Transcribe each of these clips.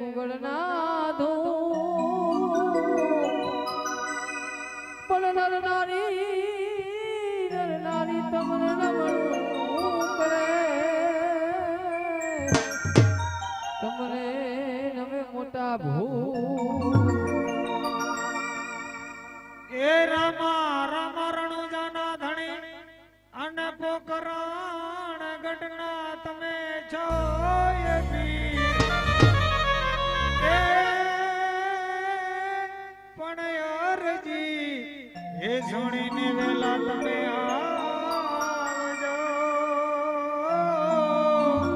ગુગળના ધૂ તમને તમને નમે મોટા ભૂ એ રામા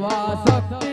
સર્વા શક્તિ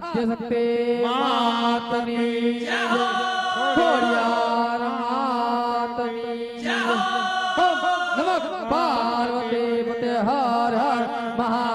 શક્તિ માતની જય. ખોડિયાર માતની નમઃ. પાર્વતી પતે હર હર મહાદેવ